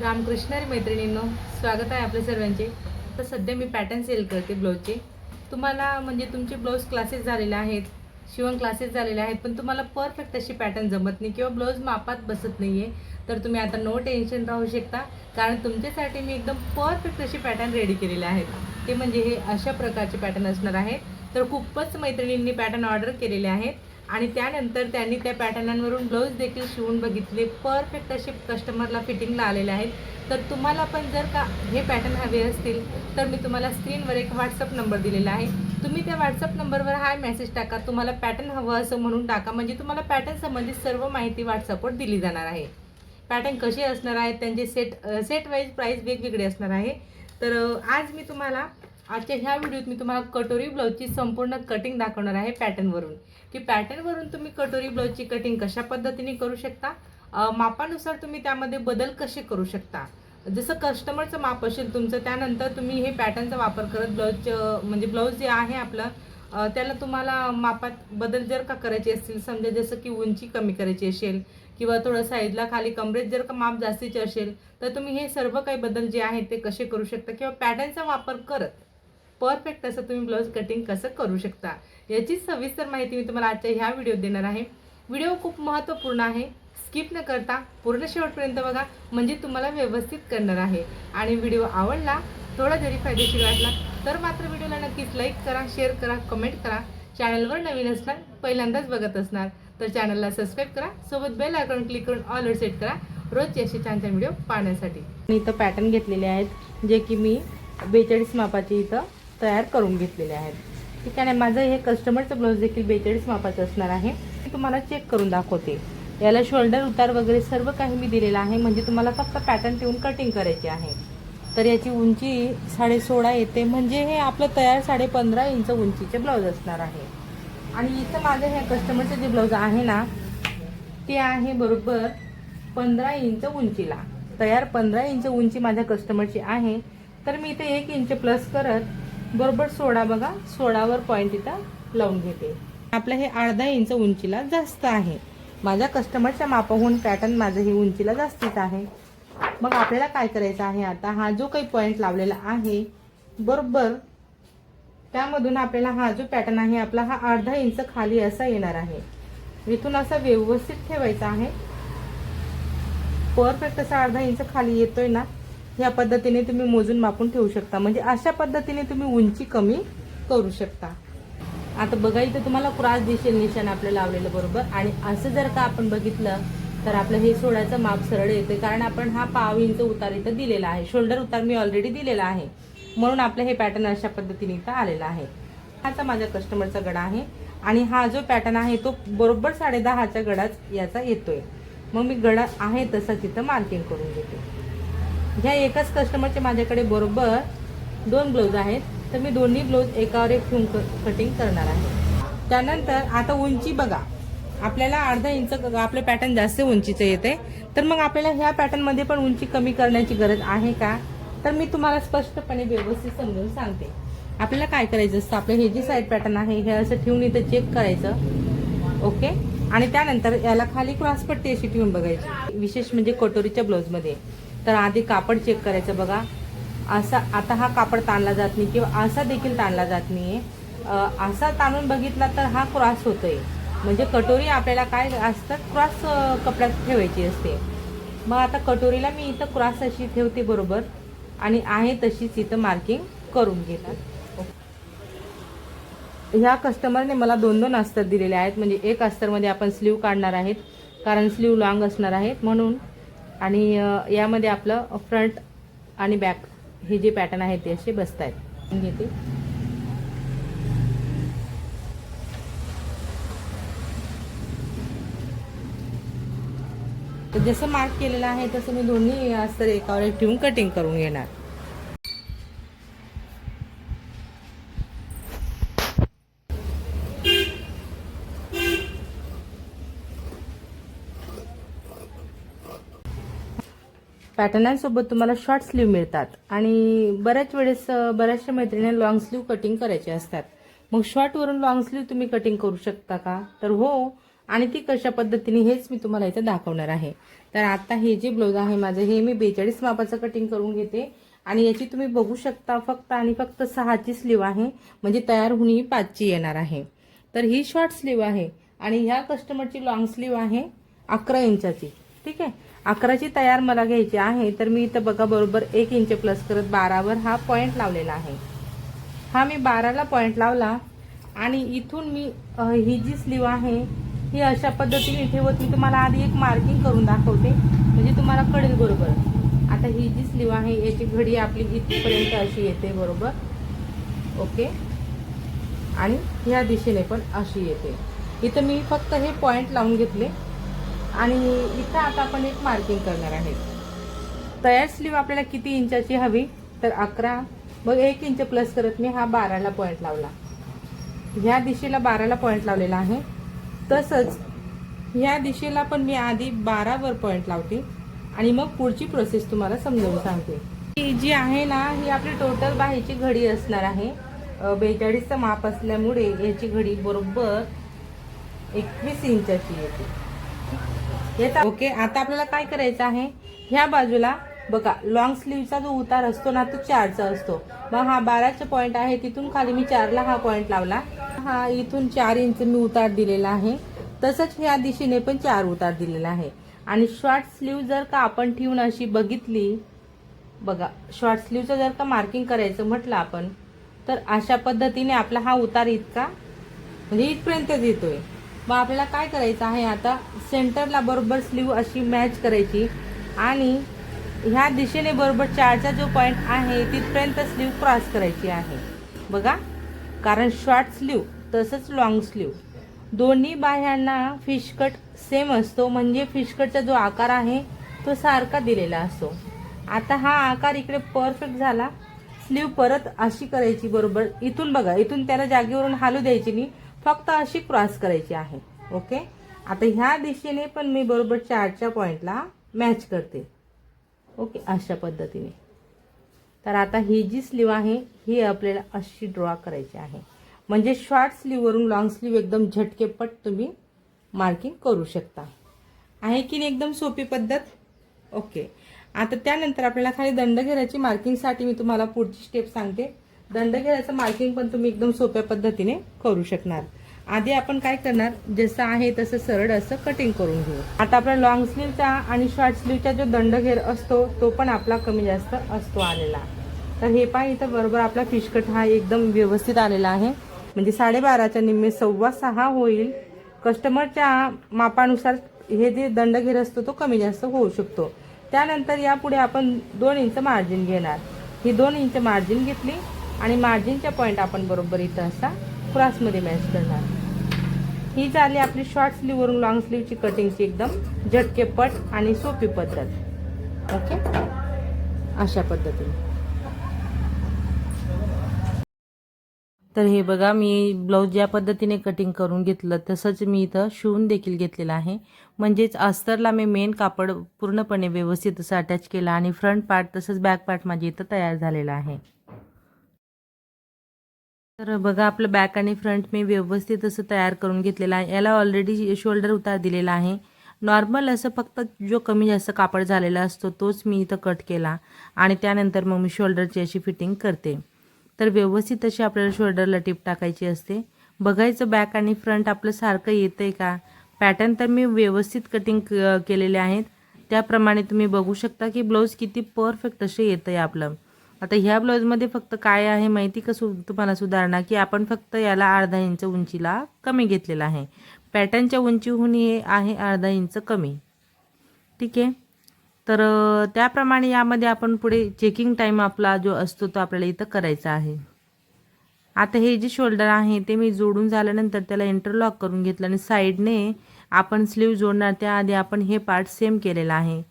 रामकृष्णारी मैत्रिणींनो स्वागत आहे आपल्या सर्वांचे. तर सध्या मी पॅटर्न सेल करते ब्लाऊजचे तुम्हाला म्हणजे तुमचे ब्लाऊज क्लासेस झालेले आहेत शिवण क्लासेस झालेले आहेत पण तुम्हाला परफेक्ट अशी पॅटर्न जमत नाही किंवा ब्लाऊज मापात बसत नाही आहे तर तुम्ही आता नो टेन्शन राहू शकता कारण तुमच्यासाठी मी एकदम परफेक्ट अशी पॅटर्न रेडी केलेले आहेत. ते म्हणजे हे अशा प्रकारचे पॅटर्न असणार आहेत. तर खूपच मैत्रिणींनी पॅटर्न ऑर्डर केलेले आहेत. आणि त्यानंतर त्यांनी त्या पॅटर्नांवरून ब्लाऊज देखील शिवून बघितले. परफेक्ट असे कस्टमरला फिटिंगला आलेले आहेत. तर तुम्हाला पण जर का हे पॅटर्न हवे असतील तर मी तुम्हाला स्क्रीनवर एक व्हॉट्सअप नंबर दिलेला आहे. तुम्ही त्या व्हॉट्सअप नंबरवर हाय मेसेज टाका. तुम्हाला पॅटर्न हवं असं म्हणून टाका. म्हणजे तुम्हाला पॅटर्न संबंधित सर्व माहिती व्हॉट्सअपवर दिली जाणार आहे. पॅटर्न कसे असणार आहेत त्यांचे सेट सेट वाईज प्राईस वेगवेगळे असणार आहे. तर आज मी तुम्हाला आजच्या ह्या व्हिडिओत मी तुम्हाला कटोरी ब्लाऊजची संपूर्ण कटिंग दाखवणार आहे पॅटर्नवरून की पॅटर्नवरून तुम्ही कटोरी ब्लाऊजची कटिंग कशा पद्धतीने करू शकता? मापानुसार तुम्ही त्यामध्ये बदल कसे करू शकता? जसं कस्टमरचं माप असेल तुमचं त्यानंतर तुम्ही हे पॅटर्नचा वापर करत ब्लाऊज म्हणजे ब्लाऊज जे आहे आपलं त्याला तुम्हाला मापात बदल जर का करायचे असतील समजा जसं की उंची कमी करायची असेल किंवा थोडं साईजला खाली कमरेत जर का माप जास्तीचे असेल तर तुम्ही हे सर्व काही बदल जे आहेत ते कसे करू शकता? किंवा पॅटर्नचा वापर करत परफेक्ट असं तुम्ही ब्लाऊज कटिंग कसं करू शकता याची सविस्तर माहिती मी तुम्हाला आजच्या ह्या व्हिडिओत देणार आहे. व्हिडिओ खूप महत्त्वपूर्ण आहे. स्किप न करता पूर्ण शेवटपर्यंत बघा. म्हणजे तुम्हाला व्यवस्थित करणार आहे. आणि व्हिडिओ आवडला थोडा जरी फायदेशीर वाटला तर मात्र व्हिडिओला नक्कीच लाईक करा शेअर करा कमेंट करा. चॅनलवर नवीन असणार पहिल्यांदाच बघत असणार तर चॅनलला सबस्क्राईब करा. सोबत बेल आयकॉन क्लिक करून ऑलवर सेट करा. रोजचे असे छान छान व्हिडिओ पाहण्यासाठी. मी इथं पॅटर्न घेतलेले आहेत जे की मी बेचाळीस मापाचे इथं तयार करून घेतलेले आहेत. ठीक आहे ना माझं हे कस्टमरचं ब्लाऊज देखील बेचाळीस मापाचं असणार आहे. मी तुम्हाला चेक करून दाखवते. याला शोल्डर उतार वगैरे सर्व काही मी दिलेलं आहे. म्हणजे तुम्हाला फक्त पॅटर्न ठेवून कटिंग करायची आहे. तर याची उंची साडे सोळा येते. म्हणजे हे आपलं तयार साडे पंधरा इंच उंचीचे ब्लाऊज असणार आहे. आणि इथं माझं हे कस्टमरचं जे ब्लाऊज आहे ना ते आहे बरोबर पंधरा इंच उंचीला. तयार पंधरा इंच उंची माझ्या कस्टमरची आहे. तर मी इथे एक इंच प्लस करत बरोबर सोळा बघा. सोळावर पॉईंट इथं लावून घेते. आपलं हे अर्धा इंच उंचीला जास्त आहे. माझ्या कस्टमरच्या मापाहून पॅटर्न माझं हे उंचीला जास्तीच आहे. मग आपल्याला काय करायचं आहे आता? हा जो काही पॉईंट लावलेला आहे बरोबर. त्यामधून आपल्याला हा जो पॅटर्न आहे आपला हा अर्धा इंच खाली असा येणार आहे. इथून असा व्यवस्थित ठेवायचा आहे. परफेक्ट असा अर्धा इंच खाली येतोय ना? ह्या पद्धतीने तुम्ही मोजून मापून ठेवू शकता. म्हणजे अशा पद्धतीने तुम्ही उंची कमी करू शकता. आता बघा इथं तुम्हाला क्रॉस दिशेल निशाण आपलं लावलेलं बरोबर. आणि असं जर का आपण बघितलं तर आपलं हे सोडायचं माप सरळ येते कारण आपण हा पाव इंच उतार इथं दिलेला आहे. शोल्डर उतार मी ऑलरेडी दिलेला आहे. म्हणून आपलं हे पॅटर्न अशा पद्धतीने इथं आलेला आहे. हाचा माझ्या कस्टमरचा गडा आहे. आणि हा जो पॅटर्न आहे तो बरोबर साडे दहाच्या गडाच याचा येतोय. मग मी गडा आहे तसा तिथं मार्किंग करून घेते ह्या एकाच कस्टमरचे माझ्याकडे बरोबर दोन ब्लाऊज आहेत. तर मी दोन्ही ब्लाऊज एकावर एक ठेवून कटिंग करणार आहे. त्यानंतर आता उंची बघा. आपल्याला अर्धा इंच आपलं पॅटर्न जास्त उंचीचं येते. तर मग आपल्याला ह्या पॅटर्नमध्ये पण उंची कमी करण्याची गरज आहे का? तर मी तुम्हाला स्पष्टपणे व्यवस्थित समजून सांगते. आपल्याला काय करायचं असतं? आपलं हे जे साईड पॅटर्न आहे हे असं ठेवून इथं चेक करायचं. ओके? आणि त्यानंतर याला खाली क्रॉसपट्टी अशी ठेवून बघायची. विशेष म्हणजे कटोरीच्या ब्लाऊजमध्ये तर आधी कापड चेक करायचं बघा. असा आता हा कापड ताणला जात नाही किंवा असा देखील ताणला जात नाही असा ताणून बघितला तर हा क्रॉस होतो आहे म्हणजे कटोरी आपल्याला काय असतात क्रॉस कपड्यात ठेवायची असते. मग आता कटोरीला मी इथं क्रॉस अशी ठेवते बरोबर. आणि आहे तशीच इथं मार्किंग करून घेतात ह्या कस्टमरने मला दोन दोन अस्तर दिलेले आहेत. म्हणजे एक अस्तरमध्ये आपण स्लीव काढणार आहेत. कारण स्लीव लाँग असणार आहेत. म्हणून आणि यामध्ये आपलं फ्रंट आणि बॅक हे जे पॅटर्न आहे ते असे बसत आहेत घेते. तर जसं मार्क केलेलं आहे तसं मी दोन्ही अस्तर एकावर एक ठेवून कटिंग करून घेणार. पॅटर्नांसोबत तुम्हाला शॉर्ट स्लीव मिळतात. आणि बऱ्याच वेळेस बऱ्याचशा मैत्रिणी लॉंग स्लीव कटिंग करायचे असतात. मग शॉर्टवरून लॉंग स्लीव तुम्ही कटिंग करू शकता का? तर हो आणि ती कशा पद्धतीने हेच मी तुम्हाला इथं दाखवणार आहे. तर आता हे जे ब्लाऊज आहे माझं हे मी बेचाळीस मापाचं कटिंग करून घेते. आणि याची तुम्ही बघू शकता फक्त आणि फक्त सहाची स्लीव आहे. म्हणजे तयार होऊन ही पाचची येणार आहे. तर ही शॉर्ट स्लीव आहे. आणि ह्या कस्टमरची लॉंग स्लीव आहे अकरा इंचाची. ठीक आहे? अकराची तयार मला घ्यायची आहे तर मी इथं बघा बरोबर एक इंच प्लस करत बारावर हा पॉईंट लावलेला आहे. हा मी बाराला पॉईंट लावला आणि इथून मी ही जी स्लीव आहे ही अशा पद्धतीने ठेवत मी तुम्हाला आधी एक मार्किंग करून दाखवते म्हणजे तुम्हाला कळेल बरोबर. आता ही जी स्लीव आहे याची घडी आपली इथपर्यंत अशी येते बरोबर. ओके? आणि ह्या दिशेने पण अशी येते. इथं मी फक्त हे पॉईंट लावून घेतले. आणि इथं आता आपण एक मार्किंग करणार आहे. तयार स्लीव आपल्याला किती इंचाची हवी? तर अकरा. मग एक इंच प्लस करत मी हा बाराला पॉईंट लावला. ह्या दिशेला बाराला पॉईंट लावलेला आहे. तसंच ह्या दिशेला पण मी आधी बारावर पॉईंट लावते. आणि मग पुढची प्रोसेस तुम्हाला समजावून सांगते. ही जी आहे ना ही आपली टोटल बाहेरची घडी असणार आहे. बेचाळीसचं माप असल्यामुळे याची घडी बरोबर एकवीस इंचाची येते. ओके आता आपल्याला काय करायचं आहे? ह्या बाजूला बघा लॉंग स्लीवचा जो उतार असतो ना तो चारचा असतो. मग हा बाराचा पॉईंट आहे तिथून खाली मी चारला हा पॉईंट लावला. हा इथून चार इंच मी उतार दिलेला आहे. तसंच ह्या दिशेने पण चार उतार दिलेला आहे. आणि शॉर्ट स्लीव जर का आपण ठेवून अशी बघितली बघा शॉर्ट स्लीवचं जर का मार्किंग करायचं म्हटलं आपण तर अशा पद्धतीने आपला हा उतार इतका म्हणजे इथपर्यंतच येतोय. मग आपल्याला काय करायचं आहे आता? सेंटरला बरोबर स्लीव अशी मॅच करायची. आणि ह्या दिशेने बरोबर चारचा जो पॉईंट आहे तिथपर्यंत स्लीव क्रॉस करायची आहे. बघा. कारण शॉर्ट स्लीव तसंच लॉंग स्लीव दोन्ही बाह्यांना फिशकट सेम असतो. म्हणजे फिशकटचा जो आकार आहे तो सारखा दिलेला असतो. आता हा आकार इकडे परफेक्ट झाला. स्लीव परत अशी करायची बरोबर. इथून बघा. इथून त्याला जागेवरून हालू द्यायची नाही. फक्त अशी क्रॉस करायची आहे. ओके आता ह्या दिशेने पण मी बरोबर चारच्या पॉईंटला मॅच करते. ओके अशा पद्धतीने. तर आता ही जी स्लीव आहे ही आपल्याला अशी ड्रॉ करायची आहे. म्हणजे शॉर्ट स्लीववरून लाँग स्लीव एकदम झटकेपट तुम्ही मार्किंग करू शकता. आहे की नाही एकदम सोपी पद्धत? ओके आता त्यानंतर आपल्याला खाली दंड घेण्याची मार्किंगसाठी मी तुम्हाला पुढची स्टेप सांगते. दंडघेराचं मार्किंग पण तुम्ही एकदम सोप्या पद्धतीने करू शकणार. आधी आपण काय करणार? जसं आहे तसं सरळ असं कटिंग करून घेऊ. आता आपला लॉंग स्लीवचा आणि शॉर्ट स्लीवचा जो दंडघेर असतो तो पण आपला कमी जास्त असतो आलेला. तर हे पाय इथं बरोबर आपला फिशकट हा एकदम व्यवस्थित आलेला आहे. म्हणजे साडेबाराच्या निम्मे सव्वा सहा होईल. कस्टमरच्या मापानुसार हे जे दंडघेर असतो तो कमी जास्त होऊ शकतो. त्यानंतर यापुढे आपण दोन इंच मार्जिन घेणार. ही दोन इंच मार्जिन घेतली. आणि मार्जिनच्या पॉईंट आपण बरोबर इथं असा क्रॉसमध्ये मॅच करणार. ही झाली आपली शॉर्ट स्लीववरून लॉंग स्लीवची कटिंगची एकदम झटकेपट आणि सोपी पद्धत. ओके अशा पद्धतीने. तर हे बघा मी ब्लाऊज ज्या पद्धतीने कटिंग करून घेतलं तसंच मी इथं शिवून देखील घेतलेलं आहे. म्हणजेच अस्तरला मी मेन कापड पूर्णपणे व्यवस्थित असं अटॅच केलं आणि फ्रंट पार्ट तसंच बॅक पार्ट माझी इथं तयार झालेला आहे. तर बघा आपलं बॅक आणि फ्रंट मी व्यवस्थित असं तयार करून घेतलेलं आहे. याला ऑलरेडी शोल्डर उतार दिलेला आहे. नॉर्मल असं फक्त जो कमी जास्त कापड झालेला असतो तोच मी इथं कट केला. आणि त्यानंतर मग मी शोल्डरची अशी फिटिंग करते. तर व्यवस्थित अशी आपल्याला शोल्डरला टिप टाकायची असते. बघायचं बॅक आणि फ्रंट आपलं सारखं येतं आहे का? पॅटर्न तर मी व्यवस्थित कटिंग केलेले आहेत. त्याप्रमाणे तुम्ही बघू शकता की ब्लाऊज किती परफेक्ट असे येतं आहे आपलं. आता ह्या ब्लाऊजमध्ये फक्त काय आहे माहिती का सु तुम्हाला सुधारणा की आपण फक्त याला अर्धा इंच उंचीला कमी घेतलेला आहे. पॅटर्नच्या उंचीहून हे आहे अर्धा इंच कमी. ठीक आहे? तर त्याप्रमाणे यामध्ये आपण पुढे चेकिंग टाईम आपला जो असतो तो आपल्याला इथं करायचा आहे. आता हे जे शोल्डर आहे ते मी जोडून झाल्यानंतर त्याला इंटरलॉक करून घेतलं आणि साईडने आपण स्लीव जोडणार त्याआधी आपण हे पार्ट सेम केलेला आहे.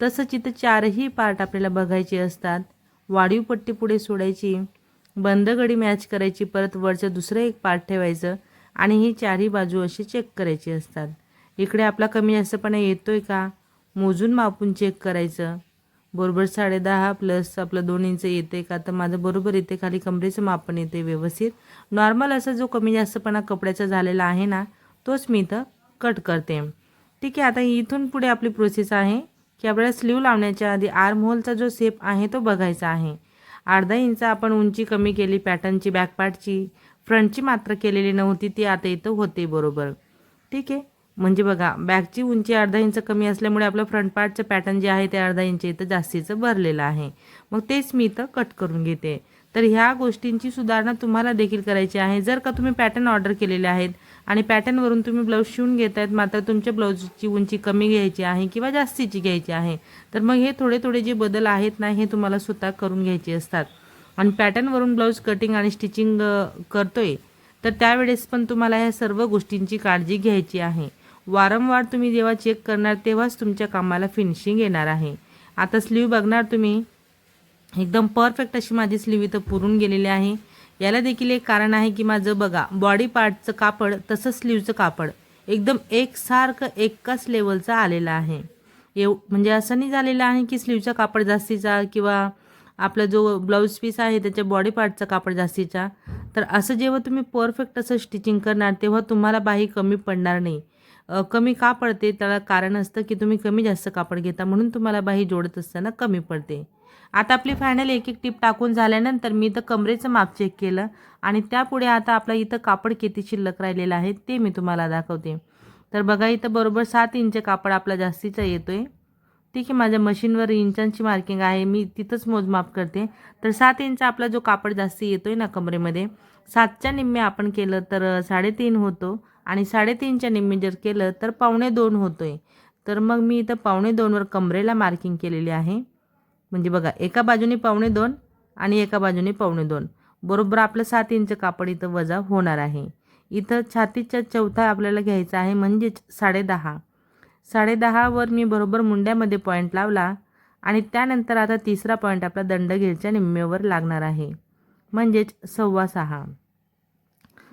तसंच इथं चारही पार्ट आपल्याला बघायचे असतात. वाढीव पट्टी पुढे सोडायची बंद गडी मॅच करायची परत वरचं दुसरं एक पार्ट ठेवायचं आणि ही चारही बाजू अशी चेक करायची असतात. इकडे आपला कमी जास्तपणा येतो आहे का? मोजून मापून चेक करायचं. बरोबर साडेदहा प्लस आपलं दोन इंच येते का? तर माझं बरोबर येते खाली कमरेचं मापन येते व्यवस्थित. नॉर्मल असा जो कमी जास्तपणा कपड्याचा झालेला आहे ना तोच मी इथं कट करते. ठीक आहे आता इथून पुढे आपली प्रोसेस आहे. की आपल्याला स्लीव लावण्याच्या आधी आर्म होलचा जो सेप आहे तो बघायचा आहे. अर्धा इंच आपण उंची कमी केली पॅटर्नची बॅकपार्टची फ्रंटची मात्र केलेली नव्हती ती आता इथं होते बरोबर. ठीक आहे? म्हणजे बघा बॅकची उंची अर्धा इंच कमी असल्यामुळे आपलं फ्रंट पार्टचं पॅटर्न जे आहे ते अर्धा इंच इथं जास्तीचं भरलेलं आहे. मग तेच मी इथं कट करून घेते. तर ह्या गोष्टींची सुधारणा तुम्हाला देखील करायची आहे. जर का तुम्ही पॅटर्न ऑर्डर केलेले आहेत आणि पॅटर्नवरून तुम्ही ब्लाऊज शिवून घेत आहेत मात्र तुमच्या ब्लाऊजची उंची कमी घ्यायची आहे किंवा जास्तीची घ्यायची आहे. तर मग हे थोडे थोडे जे बदल आहेत ना हे तुम्हाला स्वतः करून घ्यायचे असतात. आणि पॅटर्नवरून ब्लाऊज कटिंग आणि स्टिचिंग करतोय तर त्यावेळेस पण तुम्हाला ह्या सर्व गोष्टींची काळजी घ्यायची आहे. वारंवार तुम्ही जेव्हा चेक करणार तेव्हाच तुमच्या कामाला फिनिशिंग येणार आहे. आता स्लीव बघणार तुम्ही. एकदम परफेक्ट अशी माझी स्लीव इथं पुरून गेलेली आहे. याला देखील एक कारण आहे की माझं बघा बॉडी पार्टचं कापड तसंच स्लीवचं कापड. एकदम एकसारखं एकाच लेवलचं आलेलं आहे. एव म्हणजे असं नाही झालेलं आहे की स्लीवचा कापड जास्तीचा किंवा आपला जो ब्लाऊज पीस आहे त्याच्या बॉडी पार्टचा कापड जास्तीचा. तर असं जेव्हा तुम्ही परफेक्ट असं स्टिचिंग करणार तेव्हा तुम्हाला बाही कमी पडणार नाही. कमी का पडते? त्याला कारण असतं की तुम्ही कमी जास्त कापड घेता म्हणून तुम्हाला बाही जोडत असताना कमी पडते. आता आपली फायनल एक एक टीप टाकून झाल्यानंतर मी इथं कमरेचं माप चेक केलं आणि त्यापुढे आता आपलं इथं कापड किती शिल्लक राहिलेलं आहे ते मी तुम्हाला दाखवते. तर बघा इथं बरोबर सात इंच कापड आपला जास्तीचा येतो आहे ठीक आहे माझ्या मशीनवर इंचांची मार्किंग आहे मी तिथंच मोजमाप करते. तर सात इंच आपला जो कापड जास्ती येतो आहे ना कमरेमध्ये सातच्या निम्मे आपण केलं तर साडेतीन होतो आणि साडेतीनच्या निम्मे जर केलं तर पावणे दोन होतो आहे तर मग मी इथं पावणे दोनवर कमरेला मार्किंग केलेली आहे. म्हणजे बघा एका बाजूने पावणे दोन आणि एका बाजूने पावणे दोन. बरोबर आपलं सात इंच कापड इथं वजा होणार आहे. इथं छातीच्या चौथा आपल्याला घ्यायचा आहे म्हणजेच साडेदहा साडेदहावर मी बरोबर मुंड्यामध्ये पॉईंट लावला आणि त्यानंतर आता तिसरा पॉईंट आपला दंडघेरच्या निम्मेवर लागणार आहे. म्हणजेच सव्वा सहा.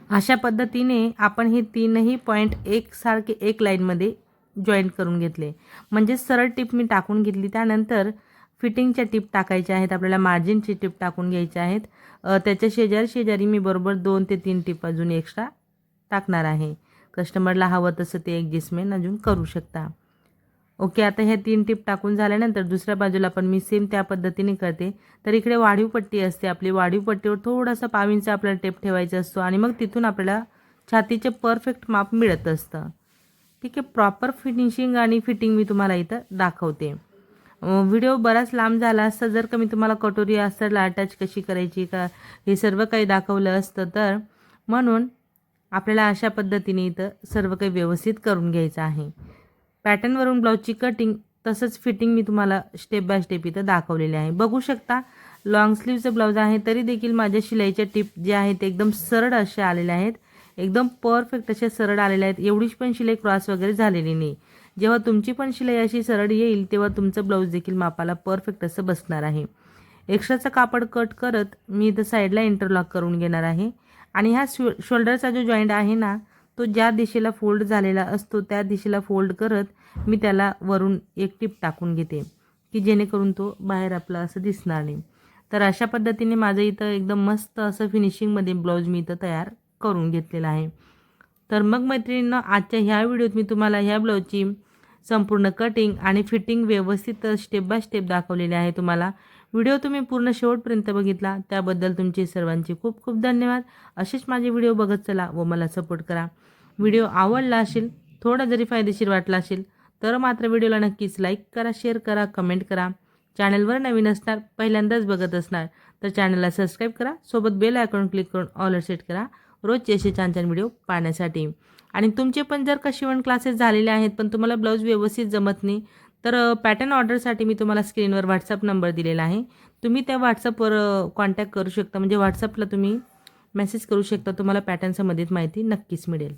अशा पद्धतीने आपण हे तीनही पॉईंट एकसारखे एक लाईनमध्ये जॉईंट करून घेतले. म्हणजे सरळ टिप मी टाकून घेतली त्यानंतर फिटिंगच्या टिप टाकायच्या आहेत आपल्याला मार्जिनची टिप टाकून घ्यायच्या आहेत. त्याच्या शेजारी शेजारी मी बरोबर दोन ते तीन टिप अजून एक्स्ट्रा टाकणार आहे. कस्टमरला हवं तसं ते ॲडजस्टमेंट अजून करू शकता. ओके आता ह्या तीन टिप टाकून झाल्यानंतर दुसऱ्या बाजूला पण मी सेम त्या पद्धतीने करते. तर इकडे वाढीव पट्टी असते आपली वाढीव पट्टीवर थोडासा पावींचा आपल्याला टेप ठेवायचा असतो आणि मग तिथून आपल्याला छातीचे परफेक्ट माप मिळत असतं. ठीक आहे प्रॉपर फिनिशिंग आणि फिटिंग मी तुम्हाला इथं दाखवते. व्हिडिओ बराच लांब झाला असता जर का मी तुम्हाला कटोरी असतं अटॅच कशी करायची का हे सर्व काही दाखवलं असतं तर म्हणून आपल्याला अशा पद्धतीने इथं सर्व काही व्यवस्थित करून घ्यायचं आहे. पॅटर्नवरून ब्लाऊजची कटिंग तसंच फिटिंग मी तुम्हाला स्टेप बाय स्टेप इथं दाखवलेले आहे. बघू शकता लॉंग स्लीवचं ब्लाऊज आहे तरी देखील माझ्या शिलाईच्या टिप जे आहेत ते एकदम सरळ असे आलेले आहेत. एकदम परफेक्ट असे सरळ आलेले आहेत. एवढीच पण शिलाई क्रॉस वगैरे झालेली नाही. जेव्हा तुमची पण शिलाई अशी सरळ येईल तेव्हा तुमचं ब्लाऊज देखील मापाला परफेक्ट असं बसणार आहे. एक्स्ट्राचं कापड कट करत मी इथं साईडला इंटरलॉक करून घेणार आहे. आणि ह्या शो शोल्डरचा जो जॉईंट आहे ना तो ज्या दिशेला फोल्ड झालेला असतो त्या दिशेला फोल्ड करत मी त्याला वरून एक टिप टाकून घेते की जेणेकरून तो बाहेर आपला असं दिसणार नाही. तर अशा पद्धतीने माझं इथं एकदम मस्त असं फिनिशिंगमध्ये ब्लाऊज मी इथं तयार करून घेतलेला आहे. तर मग मैत्रिणींना आजच्या ह्या व्हिडिओत मी तुम्हाला ह्या ब्लाऊजची संपूर्ण कटिंग आणि फिटिंग व्यवस्थित स्टेप बाय स्टेप दाखवलेले आहे तुम्हाला. व्हिडिओ तुम्ही पूर्ण शेवटपर्यंत बघितला त्याबद्दल तुमचे सर्वांचे खूप खूप धन्यवाद. असेच माझे व्हिडिओ बघत चला व मला सपोर्ट करा. व्हिडिओ आवडला असेल थोडा जरी फायदेशीर वाटला असेल तर मात्र व्हिडिओला नक्कीच लाईक करा शेअर करा कमेंट करा. चॅनलवर नवीन असणार पहिल्यांदाच बघत असणार तर चॅनलला सबस्क्राईब करा सोबत बेल आयकॉन क्लिक करून ऑलर सेट करा. रोजचे असे छान छान व्हिडिओ पाहण्यासाठी. आणि तुमचे पण जर का शिवण क्लासेस झालेले आहेत पण तुम्हाला ब्लाऊज व्यवस्थित जमत नाही तर पॅटर्न ऑर्डरसाठी मी तुम्हाला स्क्रीनवर व्हॉट्सअप नंबर दिलेला आहे. तुम्ही त्या व्हॉट्सअपवर कॉन्टॅक्ट करू शकता म्हणजे व्हॉट्सअपला तुम्ही मेसेज करू शकता तुम्हाला पॅटर्न संबंधित माहिती नक्कीच मिळेल.